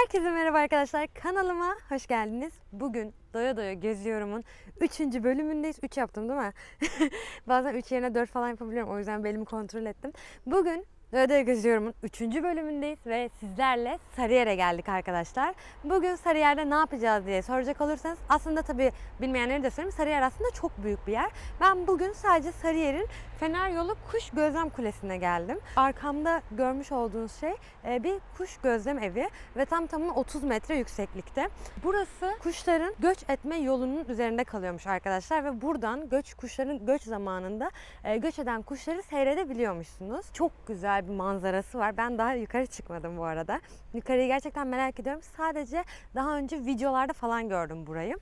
Herkese merhaba arkadaşlar. Kanalıma hoş geldiniz. Bugün Doya Doya Geziyorum'un 3. bölümündeyiz. 3 yaptım değil mi? Bazen 3 yerine 4 falan yapabiliyorum. O yüzden belimi kontrol ettim. Bugün Doya Geziyorum'un 3. bölümündeyiz ve sizlerle Sarıyer'e geldik arkadaşlar. Bugün Sarıyer'de ne yapacağız diye soracak olursanız aslında tabii bilmeyenleri de söyleyeyim. Sarıyer aslında çok büyük bir yer. Ben bugün sadece Sarıyer'in Fener Yolu Kuş Gözlem Kulesi'ne geldim. Arkamda görmüş olduğunuz şey e, bir kuş gözlem evi ve tam tamına 30 metre yükseklikte. Burası kuşların göç etme yolunun üzerinde kalıyormuş arkadaşlar ve buradan göç kuşların göç zamanında e, göç eden kuşları seyredebiliyormuşsunuz. Çok güzel bir manzarası var. Ben daha yukarı çıkmadım bu arada. Yukarıyı gerçekten merak ediyorum. Sadece daha önce videolarda falan gördüm burayı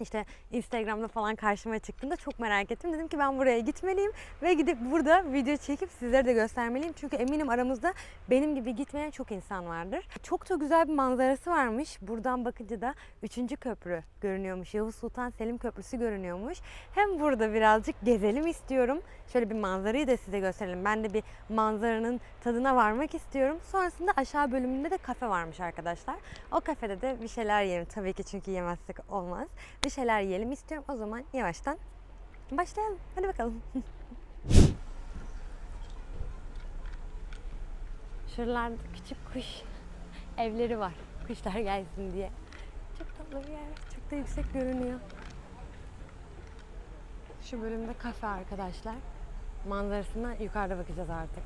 işte Instagram'da falan karşıma çıktığında çok merak ettim. Dedim ki ben buraya gitmeliyim ve gidip burada video çekip sizlere de göstermeliyim. Çünkü eminim aramızda benim gibi gitmeyen çok insan vardır. Çok da güzel bir manzarası varmış. Buradan bakınca da 3. köprü görünüyormuş. Yavuz Sultan Selim Köprüsü görünüyormuş. Hem burada birazcık gezelim istiyorum. Şöyle bir manzarayı da size gösterelim. Ben de bir manzaranın tadına varmak istiyorum. Sonrasında aşağı bölümünde de kafe varmış arkadaşlar. O kafede de bir şeyler yiyelim tabii ki çünkü yemezsek olmaz. Bir şeyler yiyelim istiyorum. O zaman yavaştan başlayalım. Hadi bakalım. Şuralarda küçük kuş evleri var. Kuşlar gelsin diye. Çok tatlı bir yer. Çok da yüksek görünüyor. Şu bölümde kafe arkadaşlar. Manzarasına yukarıda bakacağız artık.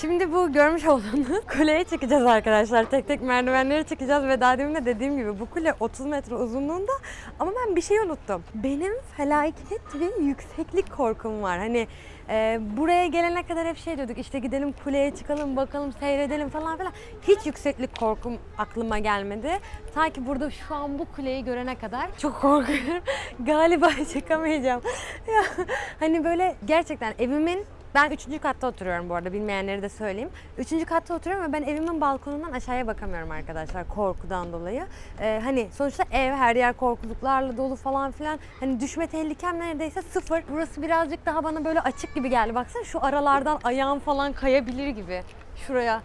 Şimdi bu görmüş olduğunuz kuleye çıkacağız arkadaşlar. Tek tek merdivenlere çıkacağız ve daha demin de dediğim gibi bu kule 30 metre uzunluğunda ama ben bir şey unuttum. Benim felaket bir yükseklik korkum var. Hani e, buraya gelene kadar hep şey diyorduk işte gidelim kuleye çıkalım bakalım seyredelim falan filan. Hiç yükseklik korkum aklıma gelmedi. Ta ki burada şu an bu kuleyi görene kadar çok korkuyorum. Galiba çıkamayacağım. Ya, hani böyle gerçekten evimin ben üçüncü katta oturuyorum bu arada bilmeyenleri de söyleyeyim. Üçüncü katta oturuyorum ve ben evimin balkonundan aşağıya bakamıyorum arkadaşlar korkudan dolayı. Ee, hani sonuçta ev her yer korkuluklarla dolu falan filan. Hani düşme tehlikem neredeyse sıfır. Burası birazcık daha bana böyle açık gibi geldi. Baksana şu aralardan ayağım falan kayabilir gibi. Şuraya.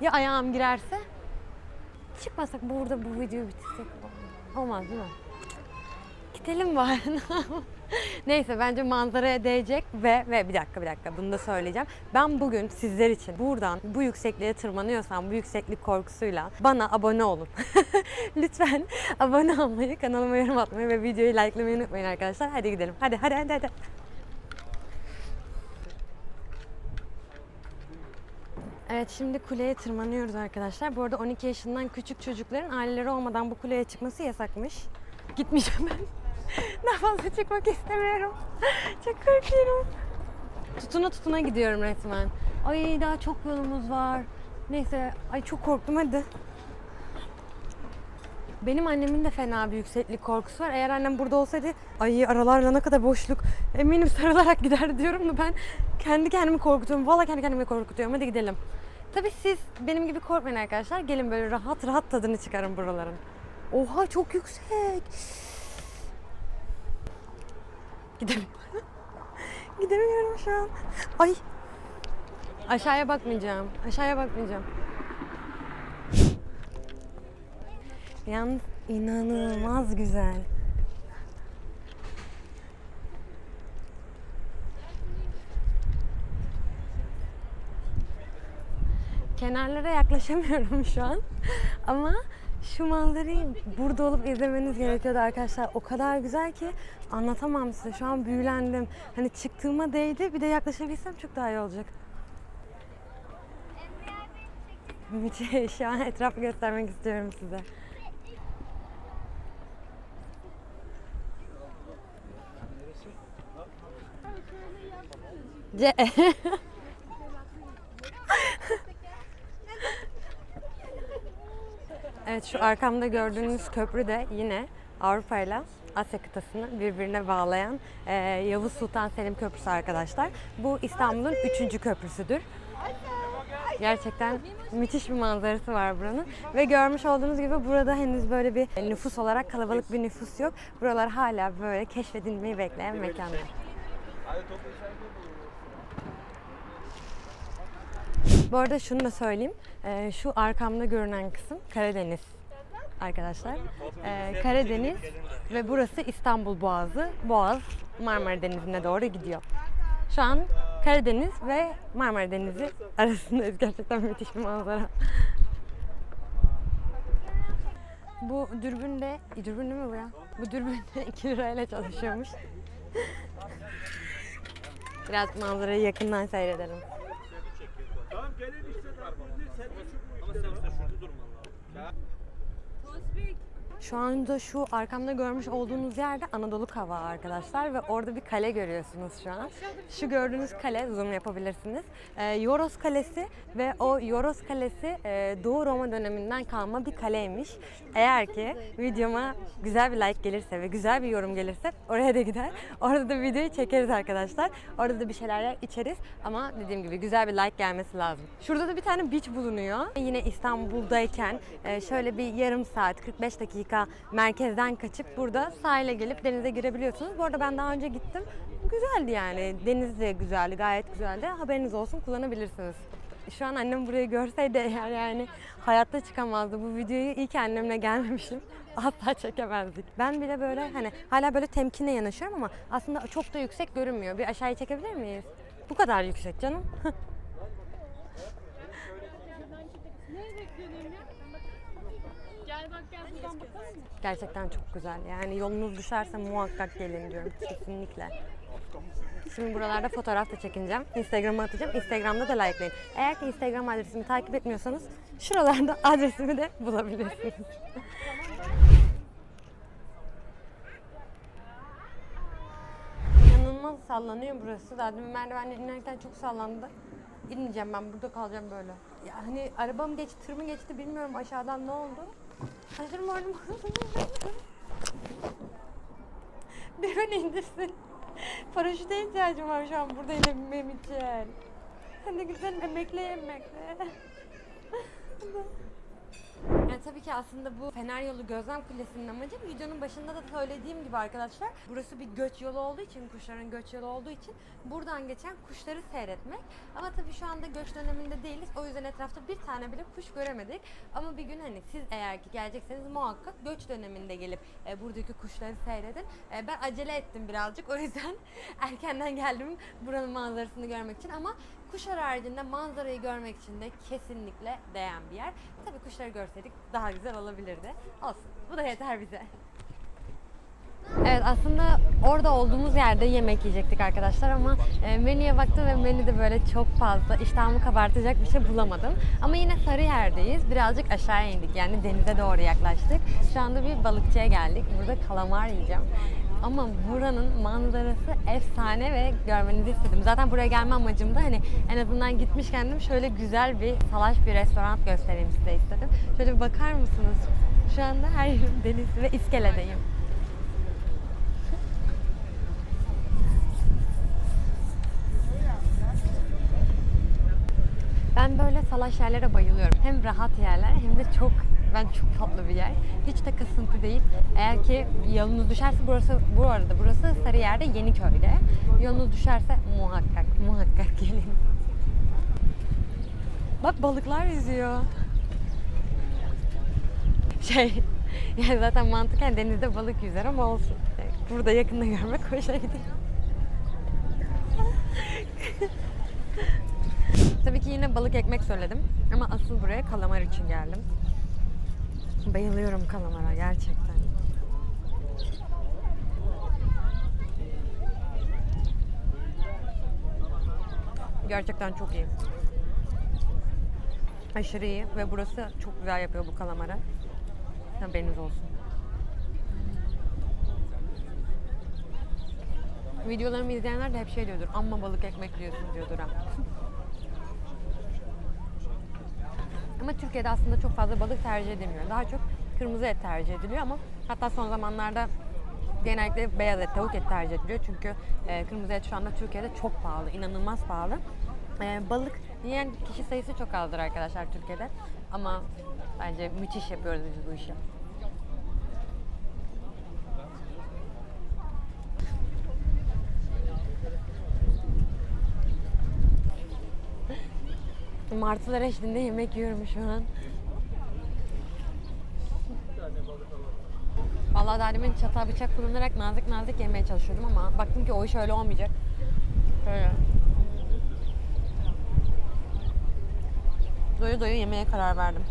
Ya ayağım girerse? Çıkmasak burada bu videoyu bitirsek olmaz değil mi? Gidelim bari. Neyse bence manzaraya değecek ve ve bir dakika bir dakika bunu da söyleyeceğim. Ben bugün sizler için buradan bu yüksekliğe tırmanıyorsam bu yükseklik korkusuyla bana abone olun. Lütfen abone olmayı, kanalıma yorum atmayı ve videoyu likelamayı unutmayın arkadaşlar. Hadi gidelim. Hadi hadi hadi hadi. Evet şimdi kuleye tırmanıyoruz arkadaşlar. Bu arada 12 yaşından küçük çocukların aileleri olmadan bu kuleye çıkması yasakmış. Gitmeyeceğim ben. Daha fazla çıkmak istemiyorum. Çok korkuyorum. Tutuna tutuna gidiyorum resmen. Ay daha çok yolumuz var. Neyse ay çok korktum hadi. Benim annemin de fena bir yükseklik korkusu var. Eğer annem burada olsaydı ay aralarda ne kadar boşluk eminim sarılarak gider diyorum da ben kendi kendimi korkutuyorum. Vallahi kendi kendimi korkutuyorum. Hadi gidelim. Tabii siz benim gibi korkmayın arkadaşlar. Gelin böyle rahat rahat tadını çıkarın buraların. Oha çok yüksek. Gidemiyorum. Gidemiyorum şu an. Ay. Aşağıya bakmayacağım. Aşağıya bakmayacağım. Yalnız inanılmaz güzel. Kenarlara yaklaşamıyorum şu an. Ama şu manzarayı burada olup izlemeniz gerekiyordu arkadaşlar. O kadar güzel ki anlatamam size. Şu an büyülendim. Hani çıktığıma değdi. Bir de yaklaşabilsem çok daha iyi olacak. Müthiş. Şu an etrafı göstermek istiyorum size. Ce şu arkamda gördüğünüz köprü de yine Avrupa ile Asya kıtasını birbirine bağlayan e, Yavuz Sultan Selim Köprüsü arkadaşlar. Bu İstanbul'un üçüncü köprüsüdür. Gerçekten müthiş bir manzarası var buranın. Ve görmüş olduğunuz gibi burada henüz böyle bir nüfus olarak kalabalık bir nüfus yok. Buralar hala böyle keşfedilmeyi bekleyen mekanlar. Bu arada şunu da söyleyeyim. Ee, şu arkamda görünen kısım Karadeniz arkadaşlar. Ee, Karadeniz ve burası İstanbul Boğazı. Boğaz Marmara Denizi'ne doğru gidiyor. Şu an Karadeniz ve Marmara Denizi arasındayız. Gerçekten müthiş bir manzara. Bu dürbün de, dürbün değil mi bu ya? Bu dürbün de 2 lirayla çalışıyormuş. Biraz manzarayı yakından seyredelim. Tamam gelin işte Ama sen işte şurada durman lazım. Şu anda şu arkamda görmüş olduğunuz yerde Anadolu Kavağı arkadaşlar ve orada bir kale görüyorsunuz şu an. Şu gördüğünüz kale zoom yapabilirsiniz. Ee, Yoros Kalesi ve o Yoros Kalesi e, Doğu Roma döneminden kalma bir kaleymiş. Eğer ki videoma güzel bir like gelirse ve güzel bir yorum gelirse oraya da gider. Orada da videoyu çekeriz arkadaşlar. Orada da bir şeyler içeriz ama dediğim gibi güzel bir like gelmesi lazım. Şurada da bir tane beach bulunuyor. Yine İstanbul'dayken e, şöyle bir yarım saat 45 dakika merkezden kaçıp burada sahile gelip denize girebiliyorsunuz. Bu arada ben daha önce gittim. Güzeldi yani. Deniz de güzeldi, gayet güzeldi. Haberiniz olsun kullanabilirsiniz. Şu an annem burayı görseydi eğer yani hayatta çıkamazdı. Bu videoyu ki annemle gelmemişim. Asla çekemezdik. Ben bile böyle hani hala böyle temkinle yanaşıyorum ama aslında çok da yüksek görünmüyor. Bir aşağıya çekebilir miyiz? Bu kadar yüksek canım. Neyi bekliyorsun ya? Gel bak gel buradan bakalım mı? Gerçekten çok güzel. Yani yolunuz düşerse muhakkak gelin diyorum. Kesinlikle. Şimdi buralarda fotoğraf da çekineceğim. Instagram'a atacağım. Instagram'da da likelayın. Eğer ki Instagram adresimi takip etmiyorsanız şuralarda adresimi de bulabilirsiniz. İnanılmaz sallanıyor burası. Daha demin merdivenle inerken çok sallandı. İnmeyeceğim ben burada kalacağım böyle. Ya hani arabam geçti, tır mı geçti bilmiyorum aşağıdan ne oldu. Aşırı malum. Bir beni indirsin. Paraşüte ihtiyacım var şu an burada inebilmem için. Hadi güzel emekle emekle. Yani tabii ki aslında bu Fener Yolu Gözlem Kulesi'nin amacı videonun başında da söylediğim gibi arkadaşlar burası bir göç yolu olduğu için kuşların göç yolu olduğu için buradan geçen kuşları seyretmek. Ama tabii şu anda göç döneminde değiliz. O yüzden etrafta bir tane bile kuş göremedik. Ama bir gün hani siz eğer ki gelecekseniz muhakkak göç döneminde gelip e, buradaki kuşları seyredin. E, ben acele ettim birazcık o yüzden erkenden geldim buranın manzarasını görmek için ama Kuşlar haricinde manzarayı görmek için de kesinlikle değen bir yer. Tabii kuşları görseydik daha güzel olabilirdi. Olsun. Bu da yeter bize. Evet aslında orada olduğumuz yerde yemek yiyecektik arkadaşlar ama e, menüye baktım ve menüde böyle çok fazla iştahımı kabartacak bir şey bulamadım. Ama yine Sarıyer'deyiz. Birazcık aşağıya indik yani denize doğru yaklaştık. Şu anda bir balıkçıya geldik. Burada kalamar yiyeceğim. Ama buranın manzarası efsane ve görmenizi istedim. Zaten buraya gelme amacım da hani en azından gitmişken dedim şöyle güzel bir salaş bir restoran göstereyim size istedim. Şöyle bir bakar mısınız? Şu anda her yerim deniz ve iskeledeyim. Ben böyle salaş yerlere bayılıyorum. Hem rahat yerler hem de çok ben çok tatlı bir yer. Hiç de kasıntı değil. Eğer ki yolunuz düşerse burası bu arada burası Sarıyer'de Yeniköy'de. Yolunuz düşerse muhakkak muhakkak gelin. Bak balıklar yüzüyor. Şey yani zaten mantıken denizde balık yüzer ama olsun. Burada yakında görmek hoşa gidiyor. Tabii ki yine balık ekmek söyledim. Ama asıl buraya kalamar için geldim. Bayılıyorum kalamara gerçekten. Gerçekten çok iyi. Aşırı iyi ve burası çok güzel yapıyor bu kalamara. Haberiniz olsun. Videolarımı izleyenler de hep şey diyordur. Amma balık ekmek yiyorsun diyordur ha. Ama Türkiye'de aslında çok fazla balık tercih edilmiyor. Daha çok kırmızı et tercih ediliyor ama hatta son zamanlarda genellikle beyaz et, tavuk et tercih ediliyor. Çünkü e, kırmızı et şu anda Türkiye'de çok pahalı, inanılmaz pahalı. E, balık yiyen kişi sayısı çok azdır arkadaşlar Türkiye'de. Ama bence müthiş yapıyoruz biz bu işi. Martılar eşliğinde yemek yiyorum şu an. Vallahi daha demin çatal bıçak kullanarak nazik nazik yemeye çalışıyordum ama baktım ki o iş öyle olmayacak. Böyle. Doyu doyu yemeye karar verdim.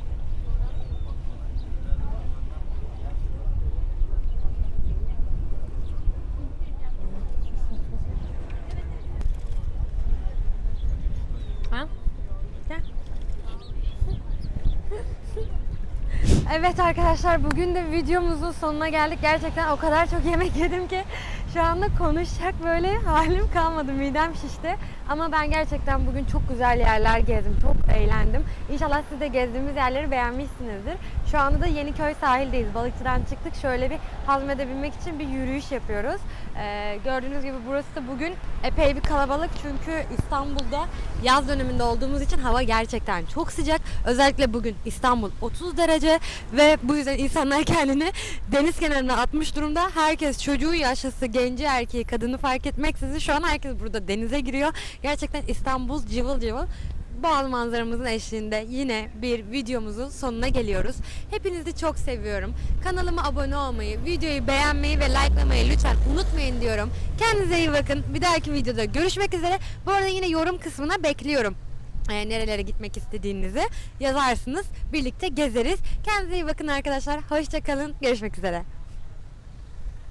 Ha? Gel. Evet arkadaşlar bugün de videomuzun sonuna geldik. Gerçekten o kadar çok yemek yedim ki şu anda konuşacak böyle halim kalmadı. Midem şişti. Ama ben gerçekten bugün çok güzel yerler gezdim. Çok eğlendim. İnşallah siz de gezdiğimiz yerleri beğenmişsinizdir. Şu anda da Yeniköy sahildeyiz. Balıkçıdan çıktık. Şöyle bir hazmedebilmek için bir yürüyüş yapıyoruz. Ee, gördüğünüz gibi burası da bugün epey bir kalabalık. Çünkü İstanbul'da yaz döneminde olduğumuz için hava gerçekten çok sıcak. Özellikle bugün İstanbul 30 derece ve bu yüzden insanlar kendini deniz kenarına atmış durumda. Herkes çocuğu, yaşlısı, genci, erkeği, kadını fark etmeksizin şu an herkes burada denize giriyor. Gerçekten İstanbul cıvıl cıvıl. Doğal manzaramızın eşliğinde yine bir videomuzun sonuna geliyoruz. Hepinizi çok seviyorum. Kanalıma abone olmayı, videoyu beğenmeyi ve likelamayı lütfen unutmayın diyorum. Kendinize iyi bakın. Bir dahaki videoda görüşmek üzere. Bu arada yine yorum kısmına bekliyorum. Ee, nerelere gitmek istediğinizi yazarsınız. Birlikte gezeriz. Kendinize iyi bakın arkadaşlar. Hoşçakalın. Görüşmek üzere.